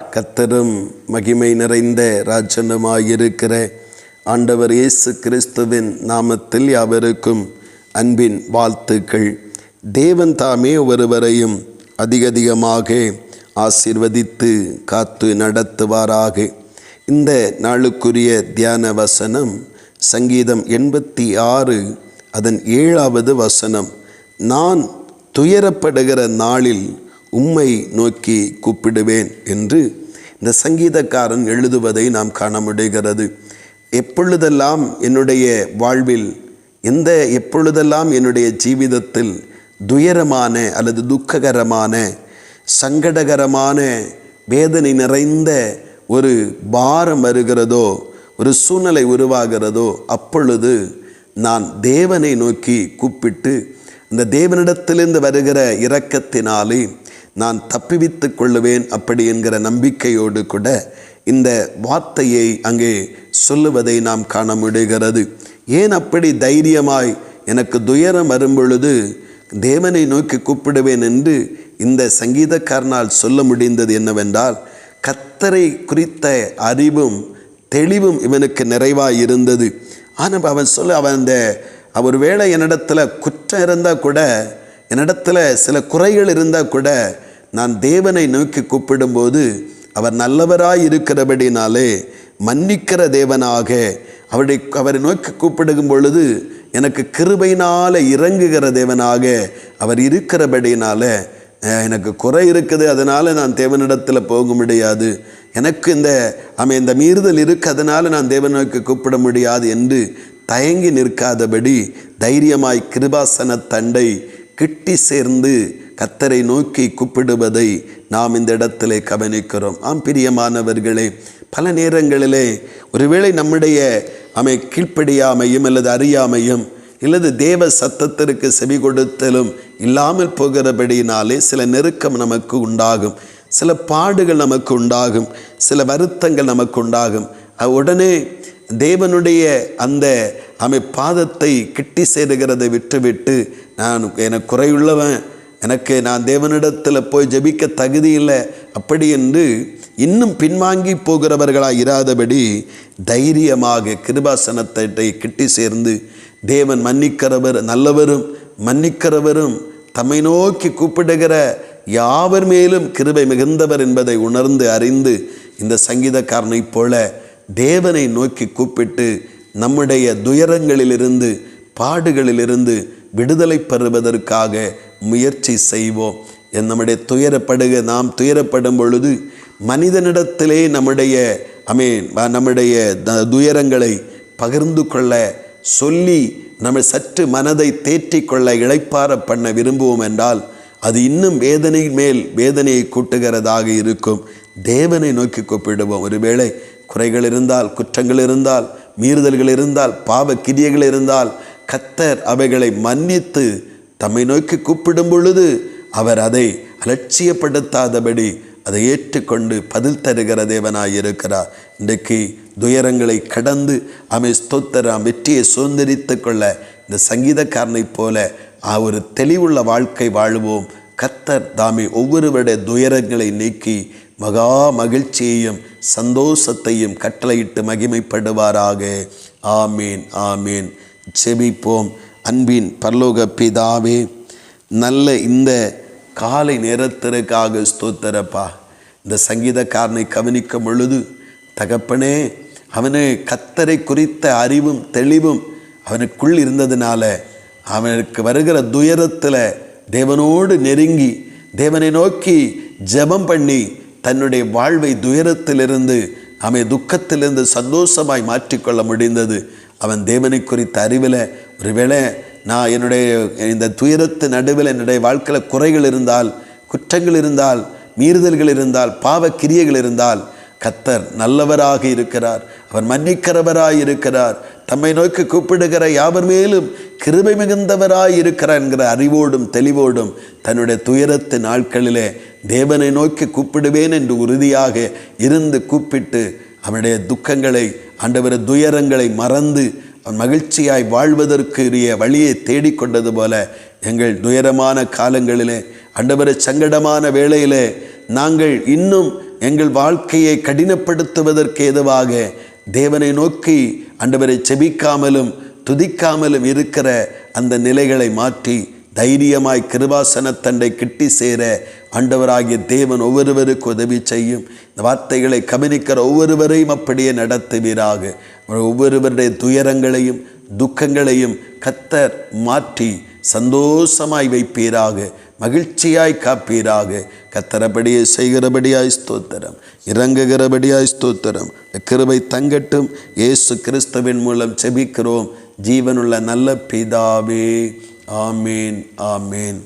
கத்தரும் மகிமை நிறைந்த ராஜனுமாயிருக்கிற ஆண்டவர் இயேசு கிறிஸ்துவின் நாமத்தில் யாவருக்கும் அன்பின் வாழ்த்துக்கள். தேவன் தாமே ஒருவரையும் அதிகதிகமாக ஆசிர்வதித்து காத்து நடத்துவாராக. இந்த நாளுக்குரிய தியான வசனம் சங்கீதம் எண்பத்தி ஆறு அதன் ஏழாவது வசனம். நான் துயரப்படுகிற நாளில் உம்மை நோக்கி கூப்பிடுவேன் என்று இந்த சங்கீதக்காரன் எழுதுவதை நாம் காண முடிகிறது எப்பொழுதெல்லாம் என்னுடைய வாழ்வில் எந்த எப்பொழுதெல்லாம் என்னுடைய ஜீவிதத்தில் துயரமான அல்லது துக்ககரமான சங்கடகரமான வேதனை நிறைந்த ஒரு பாரம் வருகிறதோ ஒரு சூழ்நிலை உருவாகிறதோ அப்பொழுது நான் தேவனை நோக்கி கூப்பிட்டு அந்த தேவனிடத்திலிருந்து வருகிற இரக்கத்தினாலே நான் தப்பிவித்து கொள்ளுவேன் அப்படி என்கிற நம்பிக்கையோடு கூட இந்த வார்த்தையை அங்கே சொல்லுவதை நாம் காண முடிகிறது. ஏன் அப்படி தைரியமாய் எனக்கு துயரம் வரும்பொழுது தேவனை நோக்கி கூப்பிடுவேன் என்று இந்த சங்கீதக்காரனால் சொல்ல முடிந்தது என்னவென்றால் கத்தரை குறித்த அறிவும் தெளிவும் இவனுக்கு நிறைவாக இருந்தது. ஆனால் அவன் சொல்ல அவன் அந்த அவர் வேளை என்னிடத்துல குற்றம் இருந்தால் கூட என்னிடத்துல சில குறைகள் இருந்தால் கூட நான் தேவனை நோக்கி கூப்பிடும்போது அவர் நல்லவராய் இருக்கிறபடினாலே மன்னிக்கிற தேவனாக அவரை அவரை நோக்கி கூப்பிடுகும் பொழுது எனக்கு கிருபையினால் இறங்குகிற தேவனாக அவர் இருக்கிறபடினால எனக்கு குறை இருக்குது அதனால் நான் தேவனிடத்தில் போக முடியாது. எனக்கு இந்த அவன் இந்த மீறுதல் இருக்கு அதனால் நான் தேவன் நோக்கி கூப்பிட முடியாது என்று தயங்கி நிற்காதபடி தைரியமாய் கிருபாசன தண்டை கிட்டி சேர்ந்து கத்தரை நோக்கி கூப்பிடுவதை நாம் இந்த இடத்திலே கவனிக்கிறோம். ஆம் பிரியமானவர்களே பல நேரங்களிலே ஒருவேளை நம்முடைய அமை கீழ்ப்படியாமையும் அல்லது அறியாமையும் இல்லது தேவ சத்தத்திற்கு செவி கொடுத்தலும் இல்லாமல் போகிறபடினாலே சில நெருக்கம் நமக்கு உண்டாகும். சில பாடுகள் நமக்கு உண்டாகும். சில வருத்தங்கள் நமக்கு உண்டாகும். உடனே தேவனுடைய அந்த அமை பாதத்தை கிட்டி சேருகிறதை விட்டுவிட்டு நான் எனக்கு குறையுள்ளவன் எனக்கு நான் தேவனிடத்தில் போய் ஜபிக்க தகுதி இல்லை அப்படி என்று இன்னும் பின்வாங்கி போகிறவர்களாக இராதபடி தைரியமாக கிருபாசனத்தை கிட்டி சேர்ந்து தேவன் மன்னிக்கிறவர் நல்லவரும் மன்னிக்கிறவரும் தம்மை நோக்கி கூப்பிடுகிற யாவர் மேலும் கிருபை மிகுந்தவர் என்பதை உணர்ந்து அறிந்து இந்த சங்கீதக்காரனைப் போல தேவனை நோக்கி கூப்பிட்டு நம்முடைய துயரங்களிலிருந்து பாடுகளிலிருந்து விடுதலை பெறுவதற்காக முயற்சி செய்வோம். நம்முடைய துயரப்படுக நாம் துயரப்படும் பொழுது மனிதனிடத்திலே நம்முடைய அமீன் நம்முடைய துயரங்களை பகிர்ந்து கொள்ள சொல்லி நம்ம சற்று மனதை தேற்றிக்கொள்ள இழைப்பார பண்ண விரும்புவோம் என்றால் அது இன்னும் வேதனை மேல் வேதனையை கூட்டுகிறதாக இருக்கும். தேவனை நோக்கி கூப்பிடுவோம். ஒருவேளை குறைகள் இருந்தால் குற்றங்கள் இருந்தால் மீறுதல்கள் இருந்தால் பாவ கிரியைகள் இருந்தால் கத்தர் அவைகளை மன்னித்து தம்மை நோக்கி கூப்பிடும் பொழுது அவர் அதை அலட்சியப்படுத்தாதபடி அதை ஏற்றுக்கொண்டு பதில் தருகிற தேவனாய் இருக்கிறார் இன்றைக்கு துயரங்களை கடந்து அமை ஸ்தோத்தராம் வெற்றியை சுதந்திரித்து கொள்ள இந்த சங்கீதக்காரனைப் போல ஒரு தெளிவுள்ள வாழ்க்கை வாழ்வோம். கத்தர் தாமே ஒவ்வொருவருடைய துயரங்களை நீக்கி மகா மகிழ்ச்சியையும் சந்தோஷத்தையும் கட்டளையிட்டு மகிமைப்படுவாராக. ஆமீன் ஆமீன். செபிப்போம் அன்பின் பரலோக பிதாவே நல்ல இந்த காலை நேரத்திற்காக ஸ்தோத்தரப்பா. இந்த சங்கீதக்காரனை கவனிக்கும் பொழுது தகப்பனே அவனு கத்தரை குறித்த அறிவும் தெளிவும் அவனுக்குள் இருந்ததுனால அவனுக்கு வருகிற துயரத்தில் தேவனோடு நெருங்கி தேவனை நோக்கி ஜெபம் பண்ணி தன்னுடைய வாழ்வை துயரத்திலிருந்து அவன் துக்கத்திலிருந்து சந்தோஷமாய் மாற்றிக்கொள்ள முடிந்தது. அவன் தேவனை குறித்த அறிவில் ஒருவேளை நான் என்னுடைய இந்த துயரத்து நடுவில் என்னுடைய வாழ்க்கையில் குறைகள் இருந்தால் குற்றங்கள் இருந்தால் மீறுதல்கள் இருந்தால் பாவ கிரியைகள் இருந்தால் கத்தர் நல்லவராக இருக்கிறார். அவர் மன்னிக்கிறவராக இருக்கிறார். தம்மை நோக்கி கூப்பிடுகிற யாவர் மேலும் கிருபை மிகுந்தவராய் இருக்கிறார் என்கிற அறிவோடும் தெளிவோடும் தன்னுடைய துயரத்து நாட்களிலே தேவனை நோக்கி கூப்பிடுவேன் என்று உறுதியாக இருந்து கூப்பிட்டு அவனுடைய துக்கங்களை ஆண்டவர் துயரங்களை மறந்து அவன் மகிழ்ச்சியாய் வாழ்வதற்குரிய வழியை தேடிக்கொண்டது போல எங்கள் துயரமான காலங்களிலே ஆண்டவரை சங்கடமான வேளையிலே நாங்கள் இன்னும் எங்கள் வாழ்க்கையை கடினப்படுத்துவதற்கு ஏதுவாக தேவனை நோக்கி அண்டவரை செபிக்காமலும் துதிக்காமலும் இருக்கிற அந்த நிலைகளை மாற்றி தைரியமாய் கிருபாசனத்தண்டை கிட்டி சேர ஆண்டவராகிய தேவன் ஒவ்வொருவருக்கு உதவி செய்யும். இந்த வார்த்தைகளை கவனிக்கிற ஒவ்வொருவரையும் அப்படியே நடத்துவீராக. ஒவ்வொருவருடைய துயரங்களையும் துக்கங்களையும் கத்தர் மாற்றி சந்தோஷமாய் வைப்பீராக. மகிழ்ச்சியாய் காப்பீராக. கத்தரபடியை செய்கிறபடியாய் ஸ்தோத்திரம். இறங்குகிறபடியாய் ஸ்தோத்திரம். கிருபை தங்கட்டும். இயேசு கிறிஸ்துவின் மூலம் செபிக்கிறோம். ஜீவனுள்ள நல்ல பிதாவே. ஆமீன் ஆமீன்.